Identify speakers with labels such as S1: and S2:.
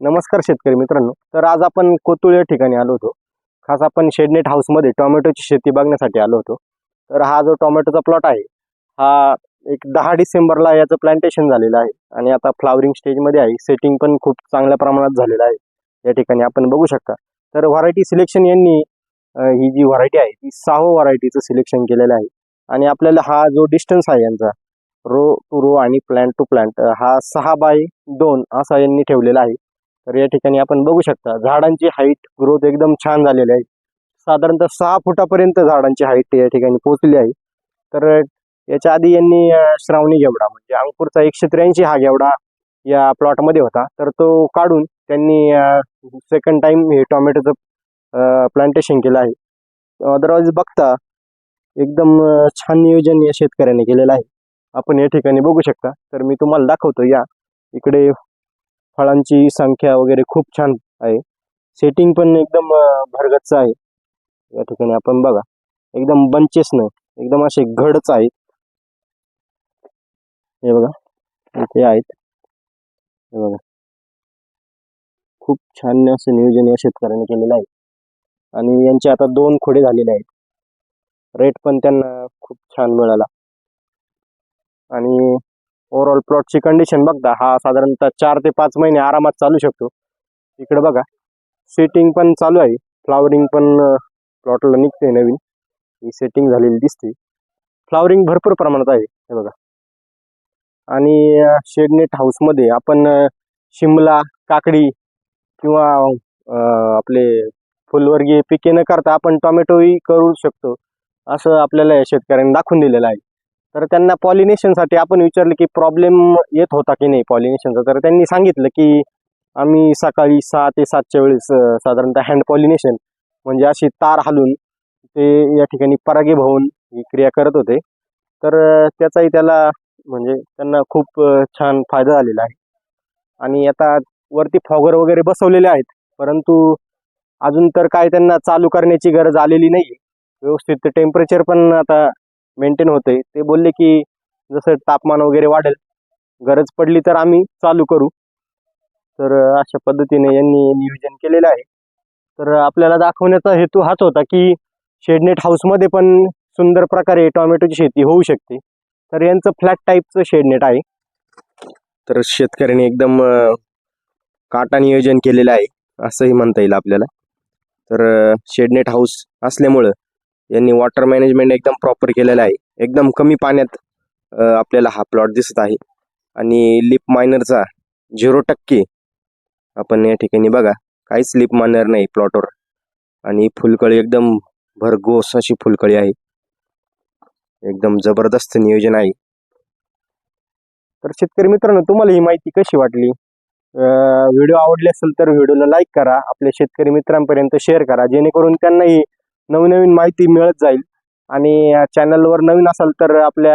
S1: नमस्कार शेतकरी मित्रांनो. तर आज आपण कोतुळ या ठिकाणी आलो होतो. खास आपण शेडनेट हाऊसमध्ये टोमॅटोची शेती बघण्यासाठी आलो होतो. तर हा जो टोमॅटोचा प्लॉट आहे हा एक दहा डिसेंबरला याचं प्लांटेशन झालेलं आहे. आणि आता फ्लावरिंग स्टेजमध्ये आहे. सेटिंग पण खूप चांगल्या प्रमाणात झालेलं आहे. या ठिकाणी आपण बघू शकता. तर व्हरायटी सिलेक्शन यांनी ही जी व्हरायटी आहे ती सहा व्हरायटीचं सिलेक्शन केलेलं आहे. आणि आपल्याला हा जो डिस्टन्स आहे यांचा रो टू रो आणि प्लांट टू प्लांट हा सहा बाय दोन असा यांनी ठेवलेला आहे. तर या ठिकाणी आपण बघू शकता झाडांची हाईट ग्रोथ एकदम छान झालेली आहे. साधारणतः सहा फुटापर्यंत झाडांची हाईट या ठिकाणी पोहोचली आहे. तर याच्या आधी यांनी श्रावणी घेवडा म्हणजे अंकुरचा एकशे त्र्याऐंशी हा घेवडा या प्लॉटमध्ये होता. तर तो काढून त्यांनी सेकंड टाइम हे टॉमॅटोचं प्लांटेशन केलं आहे. अदरवाईज बघता एकदम छान नियोजन या शेतकऱ्याने केलेलं आहे. आपण या ठिकाणी बघू शकता. तर मी तुम्हाला दाखवतो या. इकडे फळांची संख्या वगैरे खूप छान आहे. सेटिंग पण एकदम भरगच्च आहे. या ठिकाणी आपण बघा. एकदम बंचेस नाही. एकदम असे घडच आहेत. हे बघा. इथे आहेत. हे बघा. खूप छान असं नियोजन या शेतकऱ्याने केलेलं आहे. आणि यांचे आता दोन खोडे झालेले आहेत. रेट पण त्यांना खूप छान मिळाला. आणि ओव्हरऑल प्लॉटची कंडिशन बघता हा साधारणतः चार ते पाच महिने आरामात चालू शकतो. इकडे बघा सेटिंग पण चालू आहे. फ्लावरिंग पण प्लॉटला निघते नवीन. ही सेटिंग झालेली दिसते. फ्लावरिंग भरपूर प्रमाणात आहे हे बघा. आणि शेडनेट हाऊसमध्ये आपण शिमला काकडी किंवा आपले फुलवर्गीय पिके न करता आपण टोमॅटोही करू शकतो. असं आपल्याला या शेतकऱ्यांनी दाखवून दिलेलं आहे. तर त्यांना पॉलिनेशनसाठी आपण विचारलं की प्रॉब्लेम येत होता की नाही पॉलिनेशनचा तर त्यांनी सांगितलं की आम्ही सकाळी सहा ते सातच्या वेळेस साधारणतः हँड पॉलिनेशन म्हणजे अशी तार हालून ते या ठिकाणी परागीभवन ही क्रिया करत होते. तर त्याचाही त्याला म्हणजे त्यांना खूप छान फायदा झालेला आहे. आणि आता वरती फॉगर वगैरे बसवलेले आहेत परंतु अजून तर काय त्यांना चालू करण्याची गरज आलेली नाही व्यवस्थित टेम्परेचर पण आता मेंटेन होते ते बोलले की जसं तापमान वगैरे वाढेल गरज पडली तर आम्ही चालू करू. तर अशा पद्धतीने यांनी नियोजन केलेलं आहे. तर आपल्याला दाखवण्याचा हेतू हाच होता की शेडनेट हाऊसमध्ये पण सुंदर प्रकारे टोमॅटोची शेती होऊ शकते. तर यांचं फ्लॅट टाईपचं शेडनेट आहे. तर शेतकऱ्यांनी एकदम काटा नियोजन केलेलं आहे असंही म्हणता येईल आपल्याला. तर शेडनेट हाऊस असल्यामुळं यांनी वॉटर मॅनेजमेंट एकदम प्रॉपर केलेलं आहे. एकदम कमी पाण्यात आपल्याला हा प्लॉट दिसत आहे. आणि लिप मायनरचा झिरो टक्के आपण या ठिकाणी बघा काहीच लिप मायनर नाही प्लॉटवर आणि फुलकळी एकदम भरघोस अशी फुलकळी आहे. एकदम जबरदस्त नियोजन आहे. तर शेतकरी मित्रांनो तुम्हाला ही माहिती कशी वाटली? व्हिडिओ आवडली असेल तर व्हिडिओला लाईक करा. आपल्या शेतकरी मित्रांपर्यंत शेअर करा. जेणेकरून त्यांनाही नवनवीन माहिती मिळत जाईल. आणि चॅनलवर नवीन असाल तर आपल्या